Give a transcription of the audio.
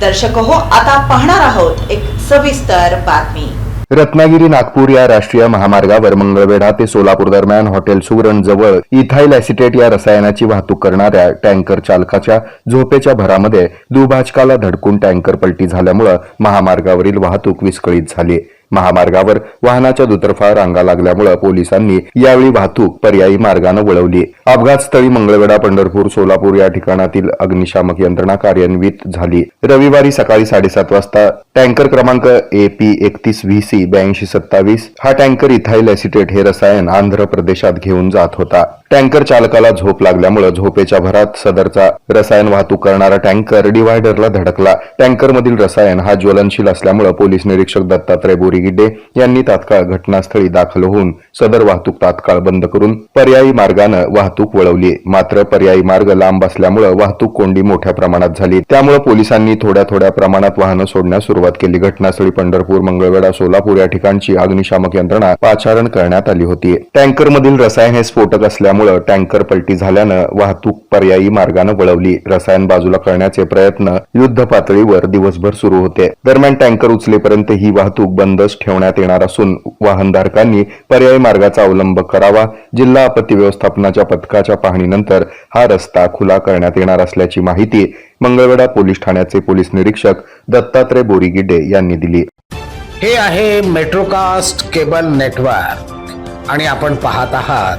दर्शक हो आता पाहणार आहोत एक सविस्तर बातमी. रत्नागिरी नागपूर या राष्ट्रीय महामार्गावर मंगळवेढा ते सोलापूर दरम्यान हॉटेल सुवर्ण जवळ इथाईल ऍसिटेट या रसायनाची वाहतूक करणाऱ्या टँकर चालकाच्या झोपेच्या भरामध्ये दुभाजकाला धडकून टँकर पलटी झाल्यामुळं महामार्गावरील वाहतूक विस्कळीत झाली. महामार्गावर वाहनाच्या दुतर्फा रांगा लागल्यामुळे पोलिसांनी यावेळी वाहतूक पर्यायी मार्गानं वळवली. अपघातस्थळी मंगळवेढा पंढरपूर सोलापूर या ठिकाणातील अग्निशामक यंत्रणा कार्यान्वित झाली. रविवारी सकाळी साडेसात वाजता टँकर क्रमांक ए पी एकतीस व्ही सी ब्याऐंशी सत्तावीस हा टँकर इथाईल ॲसिटेट हे रसायन आंध्र प्रदेशात घेऊन जात होता. टँकर चालकाला झोप लागल्यामुळे झोपेच्या भरात सदरचा रसायन वाहतूक करणारा टँकर डिव्हायडरला धडकला. टँकरमधील रसायन हा ज्वलनशील असल्यामुळे पोलीस निरीक्षक दत्तात्रय बोरीगिड्डे यांनी तात्काळ घटनास्थळी दाखल होऊन सदर वाहतूक तात्काळ बंद करून पर्यायी मार्गानं वाहतूक वळवली मात्र पर्यायी मार्ग लांब असल्यामुळे वाहतूक कोंडी मोठ्या प्रमाणात झाली. त्यामुळे पोलिसांनी थोड्या थोड्या प्रमाणात वाहनं सोडण्यास सुरुवात केली. घटनास्थळी पंढरपूर मंगळवेढा सोलापूर या ठिकाणची अग्निशामक यंत्रणा पाचारण करण्यात आली होती. टँकरमधील रसायन हे स्फोटक असल्यामुळे टँकर पलटी झाल्यानं वाहतूक पर्यायी मार्गानं वळवली. रसायन बाजूला करण्याचे प्रयत्न युद्ध पातळीवर दिवसभर सुरू होते. दरम्यान टँकर उचलेपर्यंत ही वाहतूक बंदच ठेवण्यात येणार असून वाहनधारकांनी पर्यायी मार्गाचा अवलंब करावा जिल्हा आपत्ती व्यवस्थापनाच्या पथकाच्या पाहणीनंतर हा रस्ता खुला करण्यात येणार असल्याची माहिती मंगळवेढा पोलीस ठाण्याचे पोलीस निरीक्षक दत्तात्रय बोरीगिडे यांनी दिली. हे आहे मेट्रोकास्ट केबल नेटवर्क आणि आपण पाहत आहात